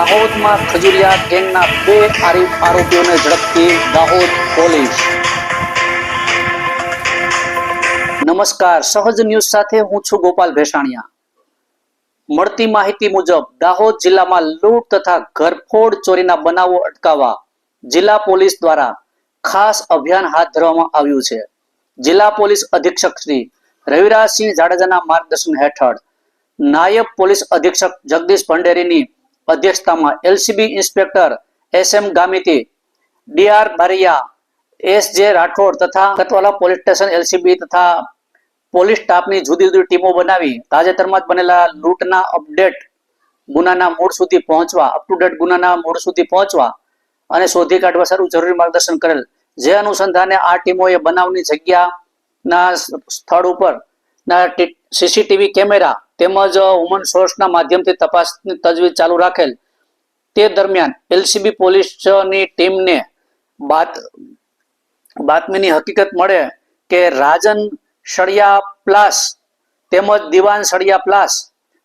દાહોદમાં ખજુરિયા ગેંગના બે આરીફ આરોપીઓને ઝડપતી દાહોદ પોલીસ. નમસ્કાર, સહજ ન્યૂઝ સાથે હું છું ગોપાલ ભેસાણિયા. મળતી માહિતી મુજબ, દાહોદ જિલ્લામાં લૂંટ તથા ઘરફોડ ચોરીના બનાવો અટકાવવા જિલ્લા પોલીસ દ્વારા ખાસ અભિયાન હાથ ધરવામાં આવ્યું છે. જિલ્લા પોલીસ અધિક્ષક શ્રી રવિરાજસિંહ જાડેજાના માર્ગદર્શન હેઠળ નાયબ પોલીસ અધિક્ષક જગદીશ ભંડેરીની અધ્યક્ષતામાં LCB inspector S M Gamiti D R Bariya S J Rathod તથા કતવાલા પોલીસ સ્ટેશન એલસીબી તથા પોલીસ સ્ટાફની જુદી જુદી ટીમો બનાવી તાજેતરમાં જ બનેલા લૂંટના અપડેટ ગુનાના મૂળ સુધી પહોંચવા અપ ટુ ડેટ ગુનાના મૂળ સુધી પહોંચવા અને શોધી કાઢવા સારું જરૂરી માર્ગદર્શન કરેલ. જે અનુસંધાને આ ટીમોએ બનાવની જગ્યાના સ્થળ ઉપર ના સીસીટીવી કેમેરા તેમજ વુમન સોર્સના માધ્યમથી તપાસની તજવીજ ચાલુ રાખેલ. તે દરમિયાન એલસીબી પોલીસની ટીમને બાત બાતમીની હકીકત મળે કે રાજન સળિયા પ્લાસ તેમજ દિવાન સળિયા પ્લાસ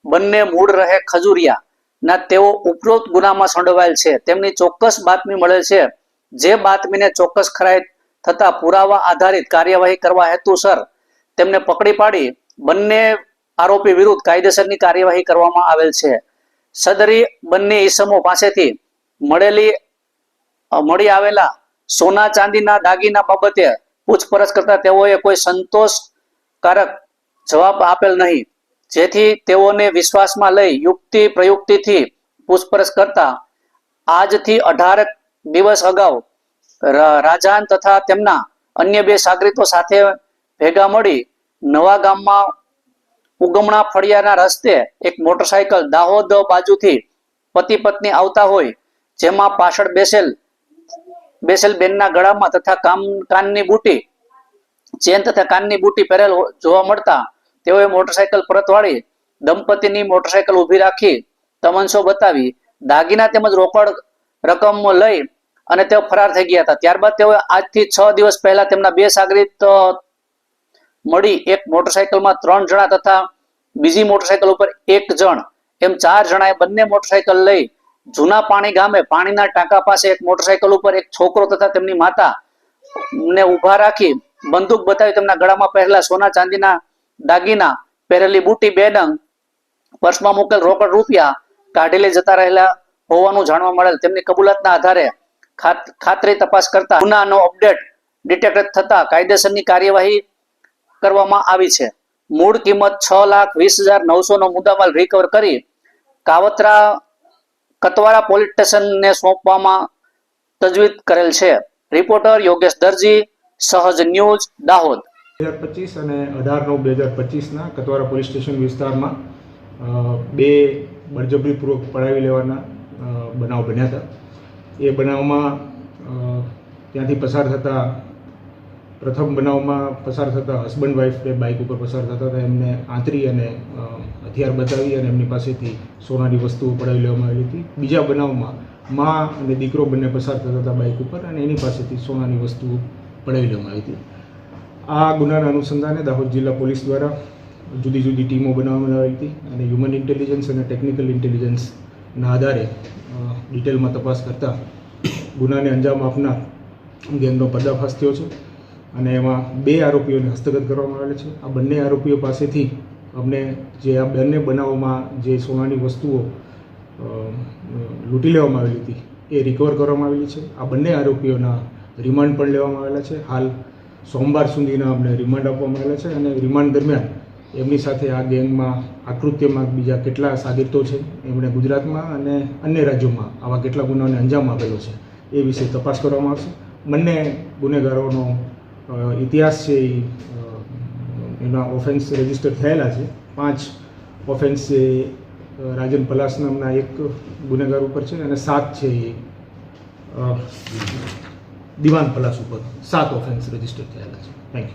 બંને મૂળ રહે ખજુરિયા. ના તેઓ ઉપરોક્ત ગુનામાં સંડોવાયેલ છે. તેમની ચોક્કસ બાતમી મળેલ છે. જે બાતમીને ચોક્કસ ખરાઈ થતા પુરાવા આધારિત કાર્યવાહી કરવા હેતુસર તેમને પકડી પાડી. બંને આરોપી વિરુદ્ધ કાયદેસરની કાર્યવાહી કરવામાં આવેલ છે. સદરી બંને ઈસમો પાસેથી મળેલી મળી આવેલા સોના ચાંદીના દાગીના બાબતે પૂછપરછ કરતા તેઓએ કોઈ સંતોષકારક જવાબ આપેલ નહીં. જેથી તેઓને વિશ્વાસમાં લઈ યુક્તિ પ્રયુક્તિથી પૂછપરછ કરતા આજથી અઢારક દિવસ અગાઉ રાજાન તથા તેમના અન્ય બે સાગરીતો સાથે ભેગા મળી નવા ગામમાં ઉગમણા ફળિયાના રસ્તે એક મોટરસાયકલ દાહોદ બાજુથી પતિ પત્ની આવતા હોય, જેમાં પાછળ બેસેલ બેસેલ બેનના ગળામાં તથા કામ, કાનની બુટી, ચેન તથા કાનની બુટી પહેરેલ જોવા મળતા તેઓએ મોટરસાયકલ પરત વાળી દંપતીની મોટરસાયકલ ઊભી રાખી તમનસો બતાવી દાગીના તેમજ રોકડ રકમ લઈ અને તેઓ ફરાર થઈ ગયા હતા. ત્યારબાદ તેઓ આજથી છ દિવસ પહેલા તેમના બે સાગરીત મળી એક મોટરસાયકલમાં ત્રણ જણા તથા બીજી મોટરસાયકલ ઉપર એક જણ. એમ ચાર જણાએ બંને મોટરસાયકલ લઈ જૂના પાણી ગામે પાણીના ટાંકા પાસે એક મોટરસાયકલ ઉપર એક છોકરો તથા તેમની માતા ને ઊભા રાખી બંદૂક બતાવી તેમના ગળામાં પહેરેલા સોના ચાંદીના દાગીના, પહેરેલી બુટી, બે ડંગ, પર્સમાં મૂકેલ રોકડ રૂપિયા કાઢી લઈ જતા રહેલા હોવાનું જાણવા મળેલ. તેમની કબૂલાતના આધારે ખાત- ખાતરી તપાસ કરતા ગુનાનો અપડેટ ડિટેક્ટ થતા કાયદેસરની કાર્યવાહી કરવામાં આવી છે. મૂળ કિંમત છ લાખ વીસ હજાર નવસો નો મુદ્દામાલ રિકવર કરી કાવતરા કતવારા પોલીસ સ્ટેશનને સોંપવામાં તજવીજ કરેલ છે. રિપોર્ટર યોગેશ દરજી, સહજ ન્યૂઝ, દાહોદ. બે હજાર પચીસ અને અઢાર નવ બે હજાર પચીસના કતવારા પોલીસ સ્ટેશન વિસ્તારમાં બે બળજબરીપૂર્વક પડાવી લેવાના બનાવ બન્યા હતા. એ બનાવમાં ત્યાંથી પસાર થતા પ્રથમ બનાવમાં પસાર થતા હસબન્ડ વાઈફ બે બાઇક ઉપર પસાર થતા હતા. એમને આંતરી અને હથિયાર બતાવી અને એમની પાસેથી સોનાની વસ્તુઓ પડાવી લેવામાં આવી હતી. બીજા બનાવમાં મા અને દીકરો બંને પસાર થતા હતા બાઇક ઉપર અને એની પાસેથી સોનાની વસ્તુઓ પડાવી લેવામાં આવી હતી. આ ગુનાના અનુસંધાને દાહોદ જિલ્લા પોલીસ દ્વારા જુદી જુદી ટીમો બનાવવામાં આવી હતી અને હ્યુમન ઇન્ટેલિજન્સ અને ટેકનિકલ ઇન્ટેલિજન્સના આધારે ડિટેલમાં તપાસ કરતા ગુનાને અંજામ આપનાર ગેંગનો પર્દાફાશ થયો છે. અને એમાં બે આરોપીઓને હસ્તગત કરવામાં આવેલા છે. આ બંને આરોપીઓ પાસેથી અમને જે આ બંને બનાવોમાં જે સોનાની વસ્તુઓ લૂંટી લેવામાં આવેલી હતી, એ રિકવર કરવામાં આવેલી છે. આ બંને આરોપીઓના રિમાન્ડ પણ લેવામાં આવેલા છે. હાલ સોમવાર સુધીના અમને રિમાન્ડ આપવામાં આવેલા છે અને રિમાન્ડ દરમિયાન એમની સાથે આ ગેંગમાં આકૃત્યમાં બીજા કેટલા સાગીરતો છે, એમણે ગુજરાતમાં અને અન્ય રાજ્યોમાં આવા કેટલા ગુનાઓને અંજામ આપેલો છે, એ વિશે તપાસ કરવામાં આવશે. બંને ગુનેગારોનો ઇતિહાસ છે એ એના ઓફેન્સ રજિસ્ટર થયેલા છે. પાંચ ઓફેન્સ છે રાજન પલાસ નામના એક ગુનેગાર ઉપર છે અને સાત છે એ દિવાન પલાસ ઉપર. સાત ઓફેન્સ રજિસ્ટર થયેલા છે. Thank you